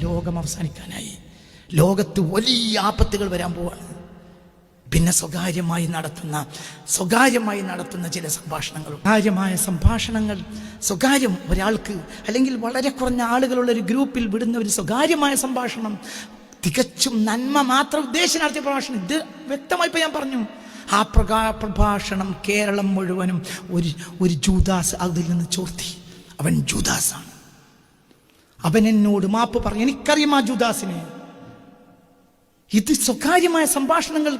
ലോകം അവസാനിക്കാനായി. ലോകത്ത് വലിയ ആപത്തുകൾ വരാൻ പോവാണ്. പിന്നെ സ്വകാര്യമായി നടത്തുന്ന സ്വകാര്യമായി നടത്തുന്ന ചില സംഭാഷണങ്ങൾ. കാര്യമായ സംഭാഷണങ്ങൾ സ്വകാര്യം ഒരാൾക്ക് അല്ലെങ്കിൽ വളരെ കുറഞ്ഞ ആളുകളുള്ള ഒരു ഗ്രൂപ്പിൽ വിടുന്ന ഒരു സ്വകാര്യമായ സംഭാഷണം തികച്ചും നന്മ മാത്രം ഉദ്ദേശം നടത്തിയ പ്രഭാഷണം. ഇത് വ്യക്തമായി ഞാൻ പറഞ്ഞു. ആ പ്രകാ പ്രഭാഷണം കേരളം മുഴുവനും ഒരു ഒരു ജൂദാസ് അതിൽ നിന്ന് ചോർത്തി. അവൻ ജൂദാസാണ് അവൻ എന്നോട് മാപ്പ് പറഞ്ഞു എനിക്കറിയാം ആ ജുദാസിനെ. ഇത് സ്വകാര്യമായ സംഭാഷണങ്ങൾ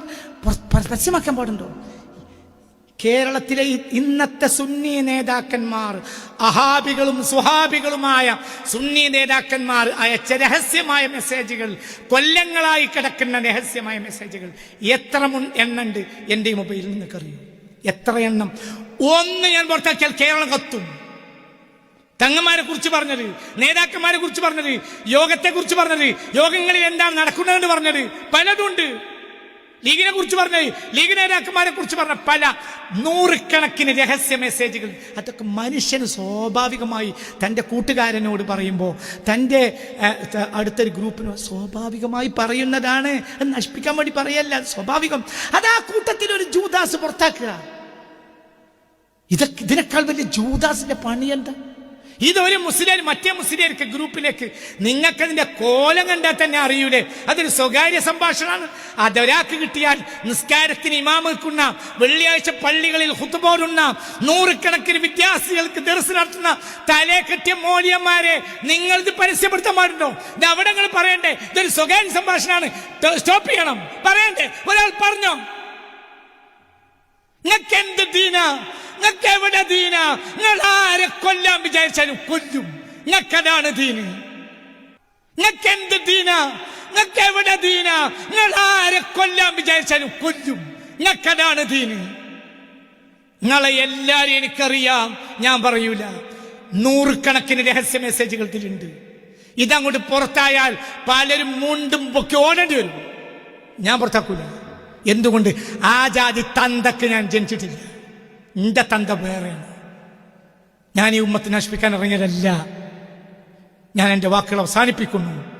പരസ്യമാക്കാൻ പാടുണ്ടോ? കേരളത്തിലെ ഇന്നത്തെ സുന്നി നേതാക്കന്മാർ അഹാബികളും സുഹാബികളുമായ സുന്നി നേതാക്കന്മാർ അയച്ച രഹസ്യമായ മെസ്സേജുകൾ കൊല്ലങ്ങളായി കിടക്കുന്ന രഹസ്യമായ മെസ്സേജുകൾ എത്ര മുൻ എണ്ണുണ്ട് എന്റെ മൊബൈലിൽ നിന്ന് കറിയും എത്ര എണ്ണം? ഒന്ന് ഞാൻ പുറത്താക്കിയാൽ കേരളം കത്തും. തങ്ങന്മാരെ കുറിച്ച് പറഞ്ഞത് നേതാക്കന്മാരെ കുറിച്ച് പറഞ്ഞത് യോഗത്തെ കുറിച്ച് പറഞ്ഞത് യോഗങ്ങളിൽ എന്താണ് നടക്കുന്നതെന്ന് പറഞ്ഞത് പലതുണ്ട്. ലീഗിനെ കുറിച്ച് പറഞ്ഞത് ലീഗ് നേതാക്കന്മാരെ കുറിച്ച് പറഞ്ഞ പല നൂറുകണക്കിന് രഹസ്യ മെസ്സേജുകൾ അതൊക്കെ മനുഷ്യന് സ്വാഭാവികമായി തന്റെ കൂട്ടുകാരനോട് പറയുമ്പോൾ തന്റെ അടുത്തൊരു ഗ്രൂപ്പിനോ സ്വാഭാവികമായി പറയുന്നതാണ് അത് നശിപ്പിക്കാൻ വേണ്ടി പറയല്ല സ്വാഭാവികം. അത് ആ കൂട്ടത്തിൽ ഒരു ജൂദാസ് പുറത്താക്കുക. ഇതൊക്കെ ഇതിനേക്കാൾ വലിയ ജൂദാസിന്റെ പണി എന്താ ഇതൊരു മുസ്ലിം മറ്റേ മുസ്ലിംക്ക് ഗ്രൂപ്പിലേക്ക് നിങ്ങൾക്ക് അതിന്റെ കോലം കണ്ടാൽ തന്നെ അറിയൂലേ? അതൊരു സ്വകാര്യ സംഭാഷണമാണ്. അതൊരാൾക്ക് കിട്ടിയാൽ നിസ്കാരത്തിന് ഇമാം നിൽക്കുന്ന വെള്ളിയാഴ്ച പള്ളികളിൽ ഹുത്തുബോടുന്ന നൂറുകണക്കിന് വിദ്യാർത്ഥികൾക്ക് ദർശനം നടത്തുന്ന തലേ കെട്ടിയ മോലിയന്മാരെ നിങ്ങൾ ഇത് പരസ്യപ്പെടുത്താൻ പാടുണ്ടോ? ഇത് അവിടെ നിങ്ങൾ പറയണ്ടേ? ഇതൊരു സ്വകാര്യ സംഭാഷണമാണ്. സ്റ്റോപ്പ് ചെയ്യണം. പറയണ്ടേ? ഒരാൾ പറഞ്ഞോ? നിങ്ങൾക്ക് എന്ത് ദീന? എവിടെ ദീന? നിങ്ങൾ ആരെ കൊല്ലാൻ വിചാരിച്ചാലും കൊല്ലും. നിങ്ങൾക്കതാണ് ദീന് നിങ്ങൾക്ക് എന്ത് ദീന? നിങ്ങൾക്ക് എവിടെ ദീന? നിങ്ങൾ ആരെ കൊല്ലാൻ വിചാരിച്ചാലും കൊല്ലും. നിങ്ങൾക്കതാണ് ദീന് നിങ്ങളെ എല്ലാരും എനിക്കറിയാം. ഞാൻ പറയൂല. നൂറുകണക്കിന് രഹസ്യ മെസ്സേജുകൾ ഇതിലുണ്ട്. ഇതങ്ങോട്ട് പുറത്തായാൽ പലരും മുണ്ടും പൊക്കി ഓടേണ്ടി വരും. ഞാൻ പുറത്താക്കൂല. എന്തുകൊണ്ട്? ആ ജാതി തന്തക്ക് ഞാൻ ജനിച്ചിട്ടില്ല. എന്റെ തന്ത വേറെയാണ്. ഞാൻ ഈ ഉമ്മത്തിനെ നശിപ്പിക്കാൻ ഇറങ്ങിയതല്ല. ഞാൻ എന്റെ വാക്കുകൾ അവസാനിപ്പിക്കുന്നു.